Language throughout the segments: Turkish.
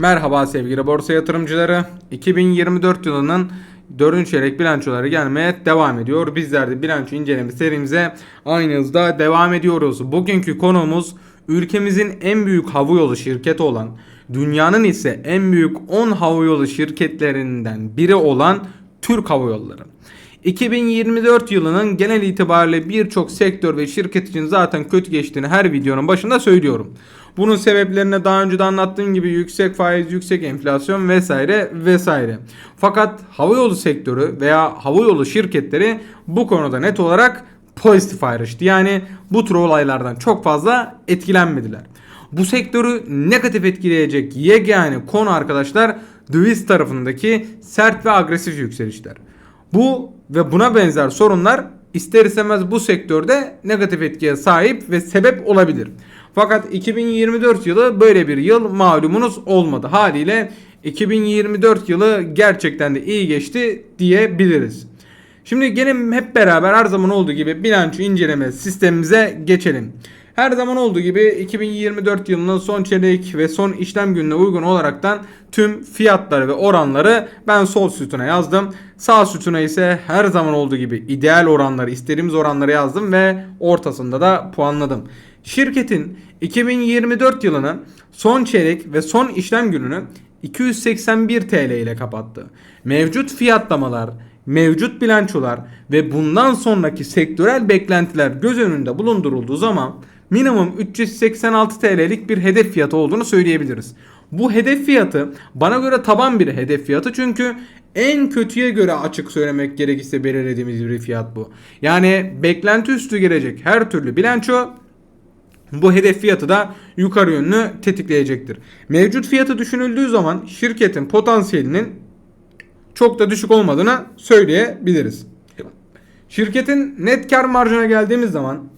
Merhaba sevgili borsa yatırımcıları. 2024 yılının 4. çeyrek bilançoları gelmeye devam ediyor. Bizler de bilanço inceleme serimize aynı hızda devam ediyoruz. Bugünkü konuğumuz ülkemizin en büyük havayolu şirketi olan, dünyanın ise en büyük 10 havayolu şirketlerinden biri olan Türk Hava Yolları. 2024 yılının genel itibariyle birçok sektör ve şirket için zaten kötü geçtiğini her videonun başında söylüyorum. Bunun sebeplerini daha önce de anlattığım gibi yüksek faiz, yüksek enflasyon vesaire vesaire. Fakat havayolu sektörü veya havayolu şirketleri bu konuda net olarak pozitif ayrıştı. Yani bu tür olaylardan çok fazla etkilenmediler. Bu sektörü negatif etkileyecek yegane konu arkadaşlar döviz tarafındaki sert ve agresif yükselişler. Bu ve buna benzer sorunlar ister istemez bu sektörde negatif etkiye sahip ve sebep olabilir. Fakat 2024 yılı böyle bir yıl malumunuz olmadı. Haliyle 2024 yılı gerçekten de iyi geçti diyebiliriz. Şimdi gelin hep beraber her zaman olduğu gibi bilanço inceleme sistemimize geçelim. Her zaman olduğu gibi 2024 yılının son çeyrek ve son işlem gününe uygun olaraktan tüm fiyatları ve oranları ben sol sütuna yazdım. Sağ sütuna ise her zaman olduğu gibi ideal oranları, istediğimiz oranları yazdım ve ortasında da puanladım. Şirketin 2024 yılının son çeyrek ve son işlem gününü 281 TL ile kapattı. Mevcut fiyatlamalar, mevcut bilançolar ve bundan sonraki sektörel beklentiler göz önünde bulundurulduğu zaman minimum 386 TL'lik bir hedef fiyatı olduğunu söyleyebiliriz. Bu hedef fiyatı bana göre taban bir hedef fiyatı çünkü en kötüye göre açık söylemek gerekirse belirlediğimiz bir fiyat bu. Yani beklenti üstü gelecek her türlü bilanço bu hedef fiyatı da yukarı yönlü tetikleyecektir. Mevcut fiyatı düşünüldüğü zaman şirketin potansiyelinin çok da düşük olmadığını söyleyebiliriz. Şirketin net kar marjına geldiğimiz zaman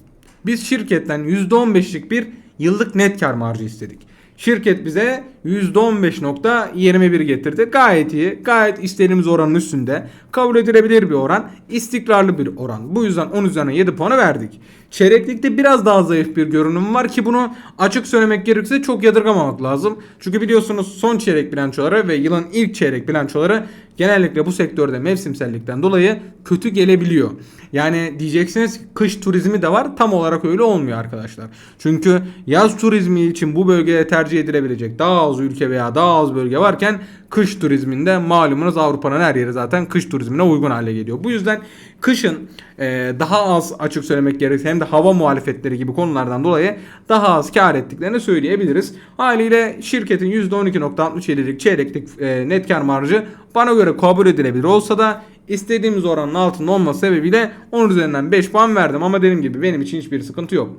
biz şirketten %15'lik bir yıllık net kar marjı istedik. Şirket bize %15.21 getirdi. Gayet iyi. Gayet istediğimiz oranın üstünde. Kabul edilebilir bir oran. istikrarlı bir oran. Bu yüzden 10 üzerine 7 puanı verdik. Çeyreklikte biraz daha zayıf bir görünüm var ki bunu açık söylemek gerekirse çok yadırgamamak lazım. Çünkü biliyorsunuz son çeyrek bilançoları ve yılın ilk çeyrek bilançoları genellikle bu sektörde mevsimsellikten dolayı kötü gelebiliyor. Yani diyeceksiniz kış turizmi de var. Tam olarak öyle olmuyor arkadaşlar. Çünkü yaz turizmi için bu bölgede tercih edilebilecek daha az ülke veya daha az bölge varken kış turizminde malumunuz Avrupa'nın her yeri zaten kış turizmine uygun hale geliyor. Bu yüzden kışın e, daha az açık söylemek gerekirse hem de hava muhalefetleri gibi konulardan dolayı daha az kar ettiklerini söyleyebiliriz. Haliyle şirketin %12.67'lik çeyreklik e, net kar marjı bana göre kabul edilebilir olsa da istediğimiz oranın altında olması sebebiyle 10 üzerinden 5 puan verdim ama dediğim gibi benim için hiçbir sıkıntı yok.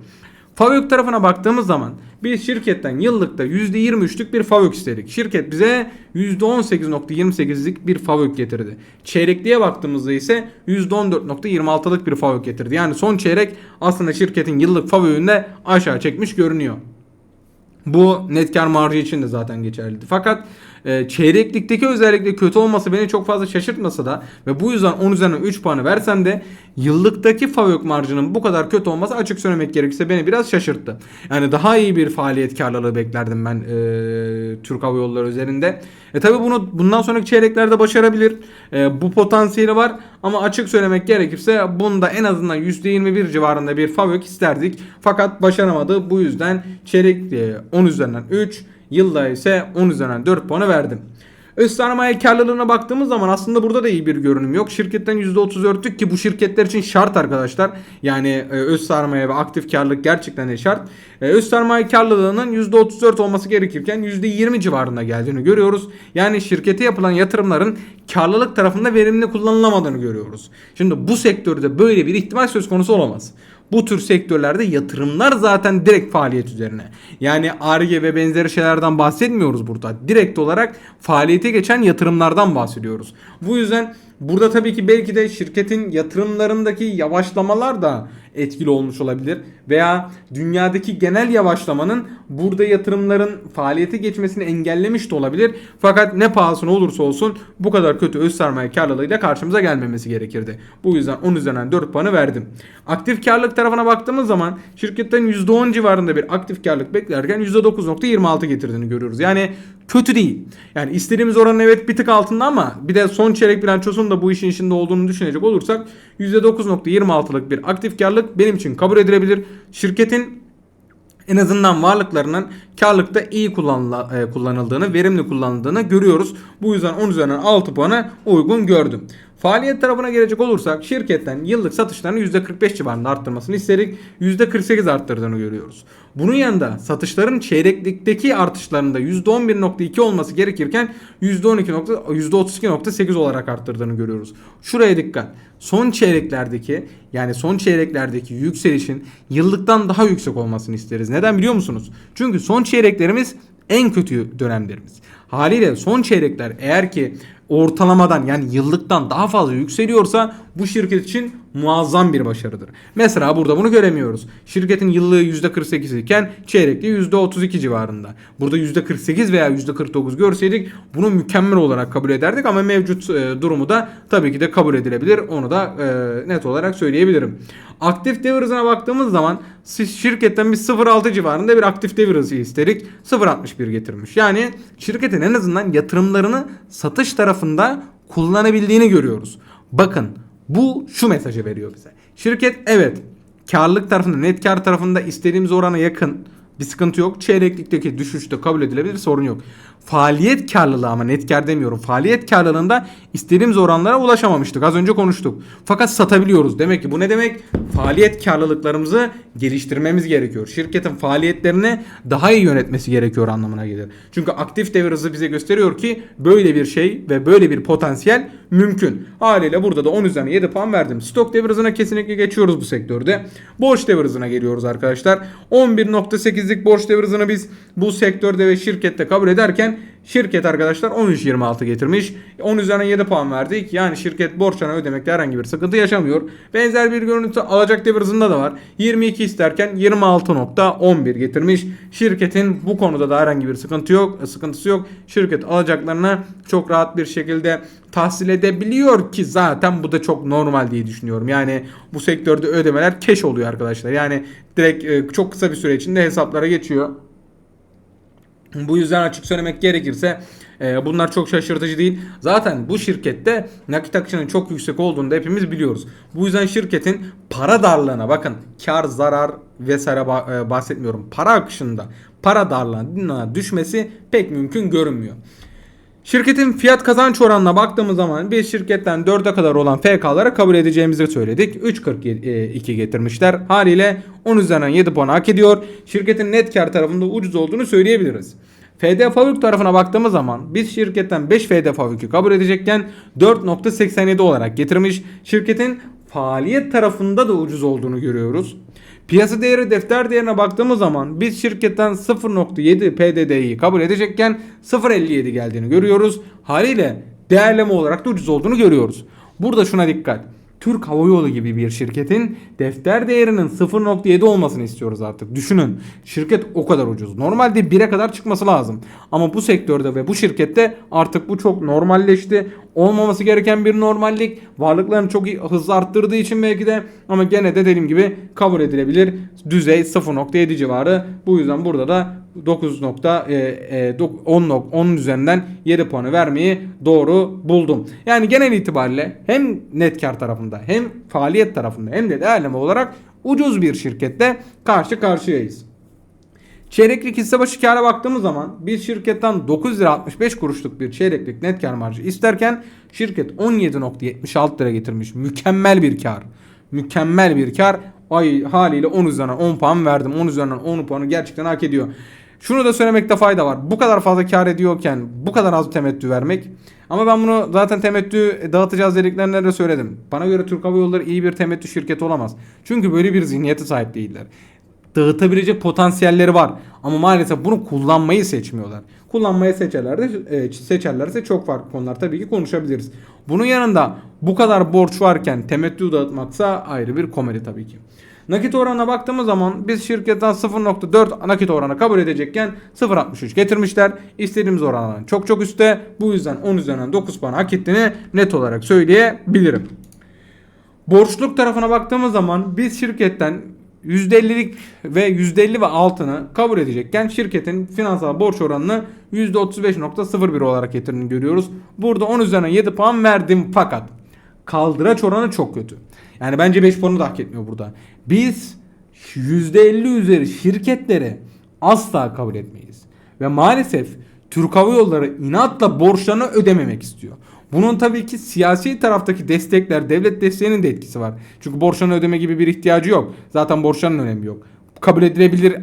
Favök tarafına baktığımız zaman biz şirketten yıllıkta %23'lük bir Favök istedik. Şirket bize %18.28'lik bir Favök getirdi. Çeyrekliğe baktığımızda ise %14.26'lık bir Favök getirdi. Yani son çeyrek aslında şirketin yıllık Favök'ünde aşağı çekmiş görünüyor. Bu net kar marjı için de zaten geçerliydi. Fakat e, çeyreklikteki özellikle kötü olması beni çok fazla şaşırtmasa da ve bu yüzden 10 üzerinden 3 puanı versem de yıllıktaki favök marjının bu kadar kötü olması açık söylemek gerekirse beni biraz şaşırttı. Yani daha iyi bir faaliyet karlılığı beklerdim ben e, Türk Hava Yolları üzerinde. E tabi bunu bundan sonraki çeyreklerde başarabilir. E, bu potansiyeli var ama açık söylemek gerekirse bunda en azından %21 civarında bir favök isterdik. Fakat başaramadı. Bu yüzden çeyrek e, 10 üzerinden 3 Yılda ise 10 üzerinden 4 puanı verdim. Öz sermaye karlılığına baktığımız zaman aslında burada da iyi bir görünüm yok. Şirketten %34'lük ki bu şirketler için şart arkadaşlar. Yani e, öz sermaye ve aktif karlılık gerçekten de şart. E, öz sermaye karlılığının %34 olması gerekirken %20 civarında geldiğini görüyoruz. Yani şirkete yapılan yatırımların karlılık tarafında verimli kullanılamadığını görüyoruz. Şimdi bu sektörde böyle bir ihtimal söz konusu olamaz. Bu tür sektörlerde yatırımlar zaten direkt faaliyet üzerine. Yani ARGE ve benzeri şeylerden bahsetmiyoruz burada. Direkt olarak faaliyete geçen yatırımlardan bahsediyoruz. Bu yüzden burada tabii ki belki de şirketin yatırımlarındaki yavaşlamalar da etkili olmuş olabilir. Veya dünyadaki genel yavaşlamanın burada yatırımların faaliyete geçmesini engellemiş de olabilir. Fakat ne pahasına olursa olsun bu kadar kötü öz sermaye karlılığıyla karşımıza gelmemesi gerekirdi. Bu yüzden 10 üzerinden 4 puanı verdim. Aktif karlılık tarafına baktığımız zaman şirketten %10 civarında bir aktif karlılık beklerken %9.26 getirdiğini görüyoruz. Yani kötü değil. Yani istediğimiz oranın evet bir tık altında ama bir de son çeyrek bilançosunun da bu işin içinde olduğunu düşünecek olursak %9.26'lık bir aktif karlılık benim için kabul edilebilir. Şirketin en azından varlıklarının karlılıkta iyi e, kullanıldığını, verimli kullanıldığını görüyoruz. Bu yüzden 10 üzerinden 6 puanı uygun gördüm. Faaliyet tarafına gelecek olursak şirketten yıllık satışlarını %45 civarında arttırmasını istedik. %48 arttırdığını görüyoruz. Bunun yanında satışların çeyreklikteki artışlarında %11.2 olması gerekirken %12 nokta- %32.8 olarak arttırdığını görüyoruz. Şuraya dikkat. Son çeyreklerdeki yani son çeyreklerdeki yükselişin yıllıktan daha yüksek olmasını isteriz. Neden biliyor musunuz? Çünkü son çeyreklerimiz en kötü dönemlerimiz. Haliyle son çeyrekler eğer ki ortalamadan yani yıllıktan daha fazla yükseliyorsa bu şirket için muazzam bir başarıdır. Mesela burada bunu göremiyoruz. Şirketin yıllığı %48 iken çeyrekli %32 civarında. Burada %48 veya %49 görseydik bunu mükemmel olarak kabul ederdik ama mevcut e, durumu da tabii ki de kabul edilebilir. Onu da e, net olarak söyleyebilirim. Aktif devir hızına baktığımız zaman şirketten bir 0.6 civarında bir aktif devir hızı istedik. 0.61 getirmiş. Yani şirketin en azından yatırımlarını satış tarafında kullanabildiğini görüyoruz. Bakın bu şu mesajı veriyor bize. Şirket evet karlılık tarafında net kar tarafında istediğimiz orana yakın bir sıkıntı yok. Çeyreklikteki düşüşte kabul edilebilir sorun yok. Faaliyet karlılığı ama net kar demiyorum. Faaliyet karlılığında istediğimiz oranlara ulaşamamıştık. Az önce konuştuk. Fakat satabiliyoruz. Demek ki bu ne demek? Faaliyet karlılıklarımızı geliştirmemiz gerekiyor. Şirketin faaliyetlerini daha iyi yönetmesi gerekiyor anlamına gelir. Çünkü aktif devir hızı bize gösteriyor ki böyle bir şey ve böyle bir potansiyel mümkün. Haliyle burada da 10 üzerinden 7 puan verdim. Stok devir hızına kesinlikle geçiyoruz bu sektörde. Borç devir hızına geliyoruz arkadaşlar. 11.8'lik borç devir hızını biz bu sektörde ve şirkette kabul ederken şirket arkadaşlar 13.26 getirmiş. 10 üzerinden 7 puan verdik. Yani şirket borçlarını ödemekte herhangi bir sıkıntı yaşamıyor. Benzer bir görüntü alacak devir hızında da var. 22 isterken 26.11 getirmiş. Şirketin bu konuda da herhangi bir sıkıntı yok, sıkıntısı yok. Şirket alacaklarını çok rahat bir şekilde tahsil edebiliyor ki zaten bu da çok normal diye düşünüyorum. Yani bu sektörde ödemeler keş oluyor arkadaşlar. Yani direkt e, çok kısa bir süre içinde hesaplara geçiyor. Bu yüzden açık söylemek gerekirse e, bunlar çok şaşırtıcı değil. Zaten bu şirkette nakit akışının çok yüksek olduğunu da hepimiz biliyoruz. Bu yüzden şirketin para darlığına bakın kar zarar vesaire e, bahsetmiyorum. Para akışında para darlığına düşmesi pek mümkün görünmüyor. Şirketin fiyat kazanç oranına baktığımız zaman biz şirketten 4'e kadar olan FK'lara kabul edeceğimizi söyledik. 3.42 getirmişler. Haliyle 10 üzerinden 7 puan hak ediyor. Şirketin net kar tarafında ucuz olduğunu söyleyebiliriz. FD Fabrik tarafına baktığımız zaman biz şirketten 5 FD Fabrik'i kabul edecekken 4.87 olarak getirmiş. Şirketin faaliyet tarafında da ucuz olduğunu görüyoruz. Piyasa değeri defter değerine baktığımız zaman biz şirketten 0.7 PDD'yi kabul edecekken 0.57 geldiğini görüyoruz. Haliyle değerleme olarak da ucuz olduğunu görüyoruz. Burada şuna dikkat. Türk Hava Yolu gibi bir şirketin defter değerinin 0.7 olmasını istiyoruz artık. Düşünün şirket o kadar ucuz. Normalde 1'e kadar çıkması lazım. Ama bu sektörde ve bu şirkette artık bu çok normalleşti. Olmaması gereken bir normallik. Varlıklarını çok hızlı arttırdığı için belki de ama gene de dediğim gibi kabul edilebilir. Düzey 0.7 civarı. Bu yüzden burada da 9 nokta e, e, 10 nok 10 üzerinden 7 puanı vermeyi doğru buldum. Yani genel itibariyle hem net kar tarafında hem faaliyet tarafında hem de değerleme olarak ucuz bir şirkette karşı karşıyayız. Çeyreklik hisse başı kâra baktığımız zaman biz şirketten 9 lira 65 kuruşluk bir çeyreklik net kar marjı isterken şirket 17.76 lira getirmiş. Mükemmel bir kar. Mükemmel bir kar. Ay haliyle 10 üzerinden 10 puan verdim. 10 üzerinden 10 puanı gerçekten hak ediyor. Şunu da söylemekte fayda var. Bu kadar fazla kar ediyorken bu kadar az temettü vermek. Ama ben bunu zaten temettü dağıtacağız dediklerinde de söyledim. Bana göre Türk Hava Yolları iyi bir temettü şirketi olamaz. Çünkü böyle bir zihniyete sahip değiller. dağıtabilecek potansiyelleri var. Ama maalesef bunu kullanmayı seçmiyorlar. Kullanmayı seçerler de e, seçerlerse çok farklı konular tabii ki konuşabiliriz. Bunun yanında bu kadar borç varken temettü dağıtmaksa ayrı bir komedi tabii ki. Nakit oranına baktığımız zaman biz şirketten 0.4 nakit oranı kabul edecekken 0.63 getirmişler. İstediğimiz orandan çok çok üstte. Bu yüzden 10 üzerinden 9 puan hak ettiğini net olarak söyleyebilirim. Borçluk tarafına baktığımız zaman biz şirketten %50'lik ve %50 ve altını kabul edecekken şirketin finansal borç oranını %35.01 olarak getirdiğini görüyoruz. Burada 10 üzerinden 7 puan verdim fakat kaldıraç oranı çok kötü. Yani bence 5 puanı da hak etmiyor burada. Biz %50 üzeri şirketleri asla kabul etmeyiz. Ve maalesef Türk Hava Yolları inatla borçlarını ödememek istiyor. Bunun tabii ki siyasi taraftaki destekler, devlet desteğinin de etkisi var. Çünkü borçlarını ödeme gibi bir ihtiyacı yok. Zaten borçlarının önemi yok. Kabul edilebilir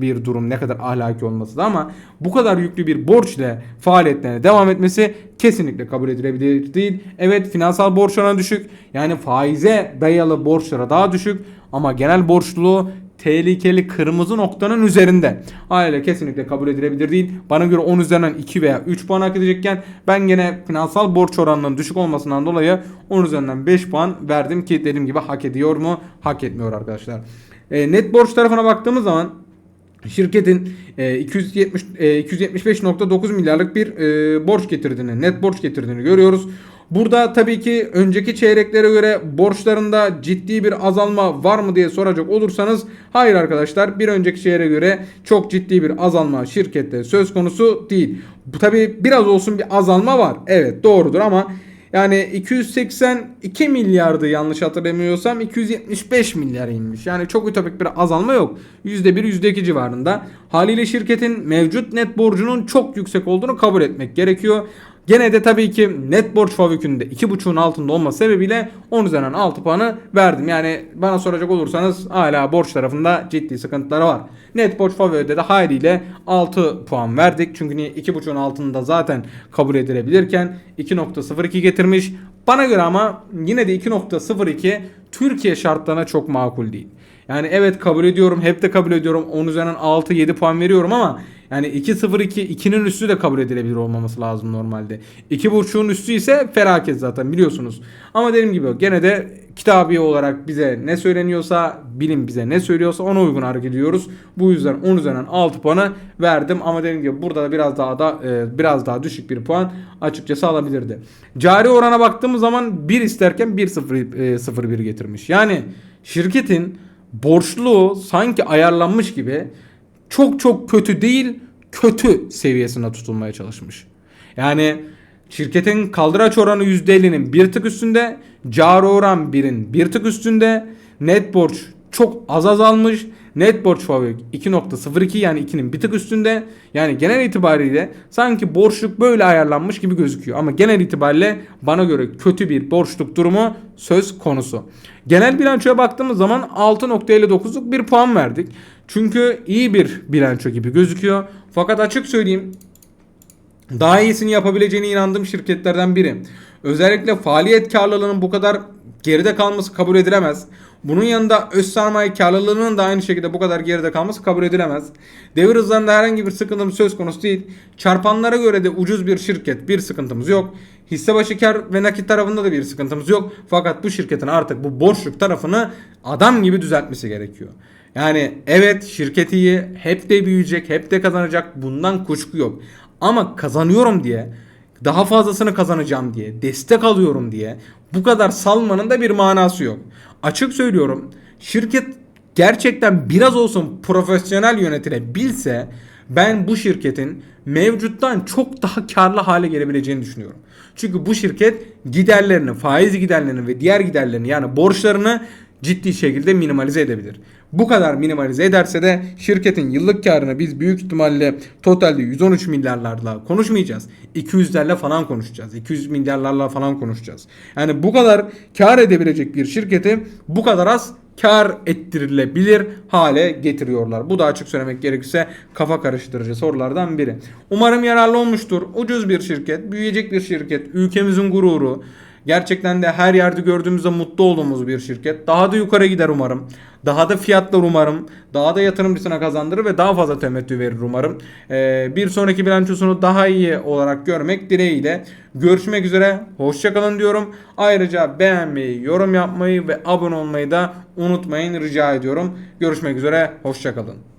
bir durum ne kadar ahlaki olması da ama bu kadar yüklü bir borç ile faaliyetlerine devam etmesi kesinlikle kabul edilebilir değil. Evet finansal borçlarına düşük yani faize dayalı borçlara daha düşük ama genel borçluluğu tehlikeli kırmızı noktanın üzerinde. Haliyle kesinlikle kabul edilebilir değil. Bana göre 10 üzerinden 2 veya 3 puan hak edecekken ben gene finansal borç oranının düşük olmasından dolayı 10 üzerinden 5 puan verdim ki dediğim gibi hak ediyor mu? Hak etmiyor arkadaşlar. E, net borç tarafına baktığımız zaman şirketin e, 270 e, 275.9 milyarlık bir e, borç getirdiğini, net borç getirdiğini görüyoruz. Burada tabii ki önceki çeyreklere göre borçlarında ciddi bir azalma var mı diye soracak olursanız hayır arkadaşlar bir önceki çeyreğe göre çok ciddi bir azalma şirkette söz konusu değil. Bu tabii biraz olsun bir azalma var. Evet doğrudur ama yani 282 milyardı yanlış hatırlamıyorsam 275 milyar inmiş. Yani çok ütopik bir azalma yok. %1 %2 civarında. Haliyle şirketin mevcut net borcunun çok yüksek olduğunu kabul etmek gerekiyor. Gene de tabii ki net borç fabrikünde 2.5'un altında olması sebebiyle 10 üzerinden 6 puanı verdim. Yani bana soracak olursanız hala borç tarafında ciddi sıkıntıları var. Net borç favoride de haliyle 6 puan verdik. Çünkü niye 2.5'un altında zaten kabul edilebilirken 2.02 getirmiş. Bana göre ama yine de 2.02 Türkiye şartlarına çok makul değil. Yani evet kabul ediyorum. Hep de kabul ediyorum. 10 üzerinden 6-7 puan veriyorum ama yani 2-0-2 2'nin üstü de kabul edilebilir olmaması lazım normalde. 2.5'un üstü ise felaket zaten biliyorsunuz. Ama dediğim gibi gene de kitabi olarak bize ne söyleniyorsa, bilim bize ne söylüyorsa ona uygun hareket ediyoruz. Bu yüzden 10 üzerinden 6 puanı verdim ama dediğim gibi burada da biraz daha da e, biraz daha düşük bir puan açıkçası alabilirdi. Cari orana baktığımız zaman 1 isterken 1-0-1 e, getirmiş. Yani şirketin borçluluğu sanki ayarlanmış gibi çok çok kötü değil kötü seviyesinde tutulmaya çalışmış. Yani şirketin kaldıraç oranı %50'nin bir tık üstünde, cari oran birin bir tık üstünde, net borç çok az azalmış. Net borç fabrik 2.02 yani 2'nin bir tık üstünde. Yani genel itibariyle sanki borçluk böyle ayarlanmış gibi gözüküyor. Ama genel itibariyle bana göre kötü bir borçluk durumu söz konusu. Genel bilançoya baktığımız zaman 6.59'luk bir puan verdik. Çünkü iyi bir bilanço gibi gözüküyor. Fakat açık söyleyeyim daha iyisini yapabileceğine inandığım şirketlerden biri. Özellikle faaliyet karlılığının bu kadar geride kalması kabul edilemez. Bunun yanında öz sermaye karlılığının da aynı şekilde bu kadar geride kalması kabul edilemez. Devir hızlarında herhangi bir sıkıntımız söz konusu değil. Çarpanlara göre de ucuz bir şirket bir sıkıntımız yok. Hisse başı kar ve nakit tarafında da bir sıkıntımız yok. Fakat bu şirketin artık bu borçluk tarafını adam gibi düzeltmesi gerekiyor. Yani evet şirket iyi, hep de büyüyecek, hep de kazanacak. Bundan kuşku yok. Ama kazanıyorum diye, daha fazlasını kazanacağım diye, destek alıyorum diye bu kadar salmanın da bir manası yok. Açık söylüyorum. Şirket gerçekten biraz olsun profesyonel yönetilebilse ben bu şirketin mevcuttan çok daha karlı hale gelebileceğini düşünüyorum. Çünkü bu şirket giderlerini, faiz giderlerini ve diğer giderlerini yani borçlarını ciddi şekilde minimalize edebilir. Bu kadar minimalize ederse de şirketin yıllık karını biz büyük ihtimalle totalde 113 milyarlarla konuşmayacağız. 200'lerle falan konuşacağız. 200 milyarlarla falan konuşacağız. Yani bu kadar kar edebilecek bir şirketi bu kadar az kar ettirilebilir hale getiriyorlar. Bu da açık söylemek gerekirse kafa karıştırıcı sorulardan biri. Umarım yararlı olmuştur. Ucuz bir şirket, büyüyecek bir şirket, ülkemizin gururu. Gerçekten de her yerde gördüğümüzde mutlu olduğumuz bir şirket. Daha da yukarı gider umarım. Daha da fiyatlar umarım. Daha da yatırımcısına kazandırır ve daha fazla temettü verir umarım. Ee, bir sonraki bilançosunu daha iyi olarak görmek dileğiyle. Görüşmek üzere. Hoşçakalın diyorum. Ayrıca beğenmeyi, yorum yapmayı ve abone olmayı da unutmayın rica ediyorum. Görüşmek üzere. Hoşçakalın.